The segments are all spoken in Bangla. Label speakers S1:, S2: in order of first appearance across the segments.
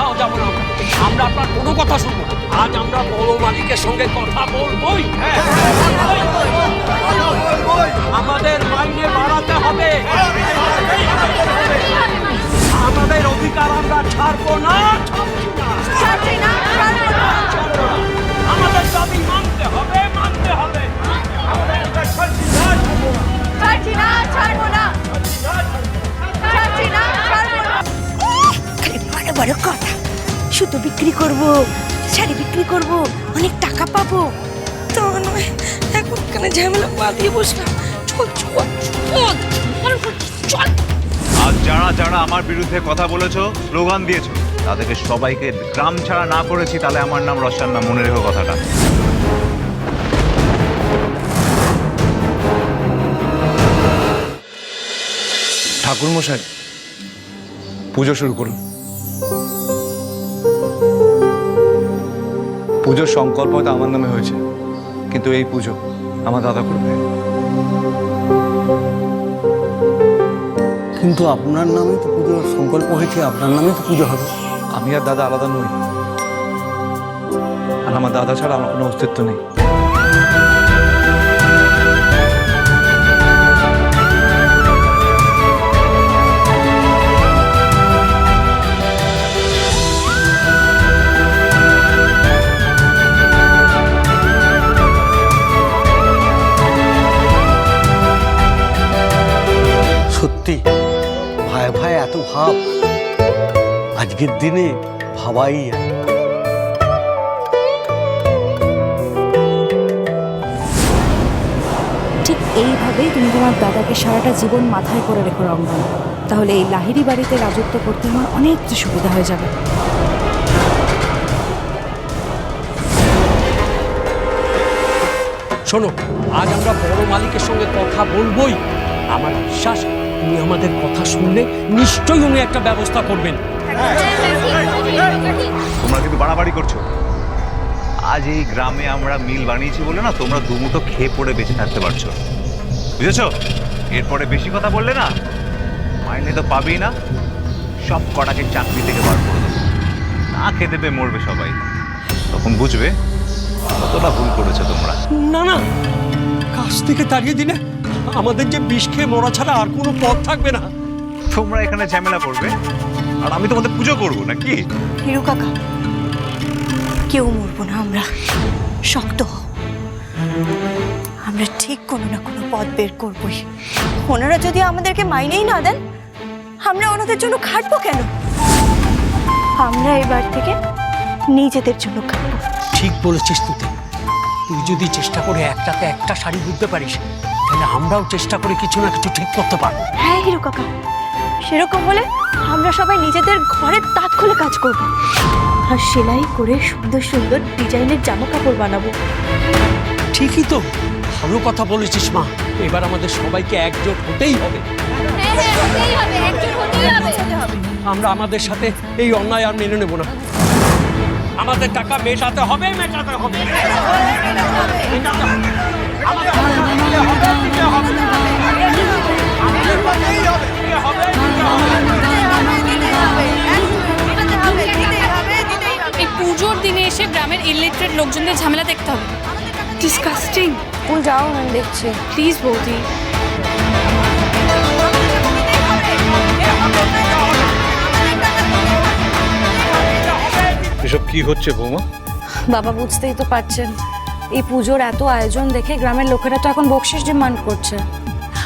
S1: কোথাও যাব না আমরা আপনার কোনো কথা শুনব আজ আমরা বড় মালিকের সঙ্গে কথা বলবই। আমাদের মাইনে বাড়াতে হবে। আমাদের অধিকার আমরা ছাড়বো না।
S2: বড় কথা। সুতো বিক্রি করব শাড়ি বিক্রি করব অনেক টাকা পাবো। তো নয় এখন কেন ঝামেলা বাঁধিয়ে বসলাম? চল চল চল চল, চল।
S3: যারা যারা আমার বিরুদ্ধে কথা বলেছ স্লোগান দিয়েছ তাদেরকে সবাইকে গ্রাম ছাড়া না করেছি তাহলে আমার নাম রসান না মনে রেখো কথাটা।
S4: ঠাকুর মশাই পুজো শুরু করুন। পুজোর সংকল্প হয়তো আমার নামে হয়েছে কিন্তু এই পুজো আমার দাদা করবে।
S5: কিন্তু আপনার নামে তো পুজোর সংকল্প হয়েছে আপনার নামে তো পুজো হবে।
S4: আমি আর দাদা আলাদা নই। আর আমার দাদা ছাড়া আমার কোনো অস্তিত্ব নেই।
S5: ভাব আজকের দিনে ভাবাই
S6: ঠিক এইভাবেই তুমি তোমার দাদাকে সারাটা জীবন মাথায় করে রেখো রঙ্গন তাহলে এই লাহিড়ি বাড়িতে রাজত্ব করতে আমার অনেক সুবিধা হয়ে যাবে।
S1: শোনো আজ আমরা বড় মালিকের সঙ্গে কথা বলবোই। আমার বিশ্বাস উনি আমাদের কথা শুনলে নিশ্চয়ই উনি একটা ব্যবস্থা করবেন।
S3: তোমরা কিন্তু বাড়াবাড়ি করছ। আজ এই গ্রামে আমরা মিল বানিয়েছি বলে না তোমরা দুমুটো খেয়ে পড়ে বেঁচে থাকতে পারছ। বুঝেছ? এরপরে বেশি কথা বললে না মাইনে তো পাবেই না। সব কটাকে চাকরি থেকে বার করে দেবো। না খেতে পেয়ে মরবে সবাই। তখন বুঝবে কতটা ভুল করেছ তোমরা।
S1: না না কাছ থেকে তাড়িয়ে দিলে আমাদের যে বিষ খেয়ে মরা ছাড়া আর কোনো পথ থাকবে না।
S3: তোমরা এখানে ঝামেলা করবে। আর আমি তোমাদের পুজো করব নাকি?
S2: হিরু কাকা কেউ মরবো না আমরা। শক্ত হও। আমরা ঠিক কোনো না কোনো পথ বের করবই। ওনারা যদি আমাদেরকে মাইনেই না দেন আমরা ওনাদের জন্য খাটবো কেন? আমরা এবার থেকে নিজেদের জন্য খাটবো।
S1: ঠিক বলেছিস তুই। তুই যদি চেষ্টা করে একটাতে একটা শাড়ি বুঝতে পারিস তাহলে আমরাও চেষ্টা করে কিছু না কিছু ঠিক করতে পারব।
S2: হ্যাঁ হিরু কাকা। সেরকম হলে আমরা সবাই নিজেদের ঘরের তাঁত খুলে কাজ করব। আর সেলাই করে সুন্দর সুন্দর ডিজাইনের জামা কাপড় বানাবো।
S1: ঠিকই তো ভালো কথা বলেছিস মা। এবার আমাদের সবাইকে একজোট হতেই হবে। আমরা আমাদের সাথে এই অন্যায় আর মেনে নেব না। আমাদের টাকা মেটাতে হবে মেটাতে হবে। মেটাতে হবে। আমাদের
S7: এই পুজোর দিনে এসে গ্রামের ইলেকট্রেট লোকজনদের ঝামেলা দেখতে হবে। ডিসকাস্টিং
S6: স্কুল যাও আমি দেখছি।
S7: প্লিজ বৌদি।
S4: এসব কি হচ্ছে বৌমা?
S6: বাবা বুঝতেই তো পারছেন। এই পুজোর এত আয়োজন দেখে গ্রামের লোকেরা তো এখন বকশিস ডিমান্ড করছে।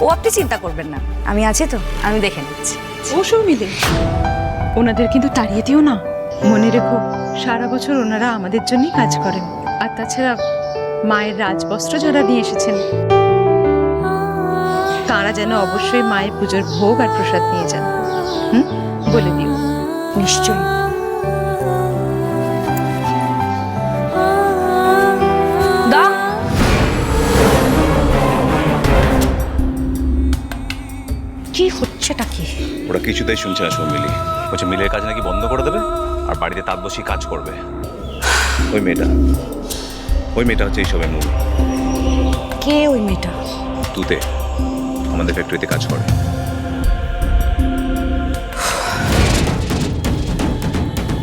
S6: ও আপনি চিন্তা করবেন না। আমি আছি তো আমি দেখে নিচ্ছি।
S8: ও মিলে। ওনাদের কিন্তু তাড়িয়ে দিও না। মনে রেখো সারা বছর ওনারা আমাদের জন্যই কাজ করেন। আর তাছাড়া মায়ের রাজবস্ত্র যারা নিয়ে এসেছেন তারা যেন অবশ্যই মায়ের পুজোর ভোগ আর প্রসাদ নিয়ে যান। হুম? বলে দিও।
S6: নিশ্চয়ই। হচ্ছেটা কি?
S3: ওরা কিছুতেই শুনছে না সব মিলি বলছে মিলের কাজ নাকি বন্ধ করে দেবে? আর বাড়িতে তাঁত বসি কাজ করবে। ওই মেয়েটা। ওই মেয়েটা হচ্ছে এইসবের মূল।
S6: কে ওই মেয়েটা?
S3: তুতে। আমাদের ফ্যাক্টরিতে কাজ করে।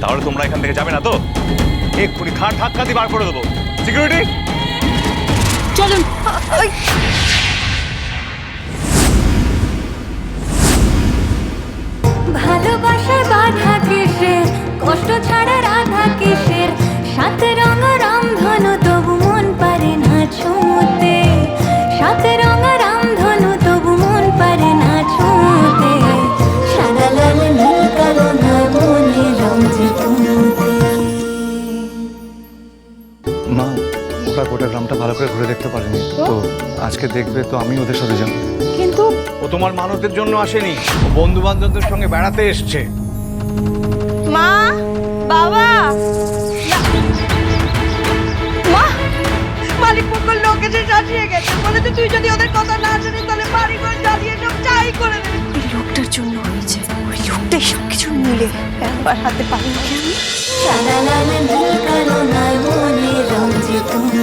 S3: তাহলে তোমরা এখান থেকে যাবে না তো? এক্ষুনি খাট ধাক্কা দিয়ে বার করে দেবো। সিকিউরিটি
S7: চলুন।
S4: ওরা গোটা গ্রামটা ভালো করে ঘুরে দেখতে পারেনি তো আজকে দেখবে তো আমি ওদের সাথে যাব
S8: কিন্তু
S4: ও তোমার মানতের জন্য আসেনি বন্ধু বান্ধবদের সঙ্গে বেড়াতে এসছে
S2: মা বাবা মা মালিক পক্ষের লোক এসে শাসিয়ে গেছে বলেছে তুই যদি ওদের কথা না শুনিস তাহলে বাড়ি ঘর জ্বালিয়ে সব চাই করে দেবে ওই লোকটার জন্য হয়েছে ওই লোকটাই সব কিছু মিলে একবার হাতে পারি আমি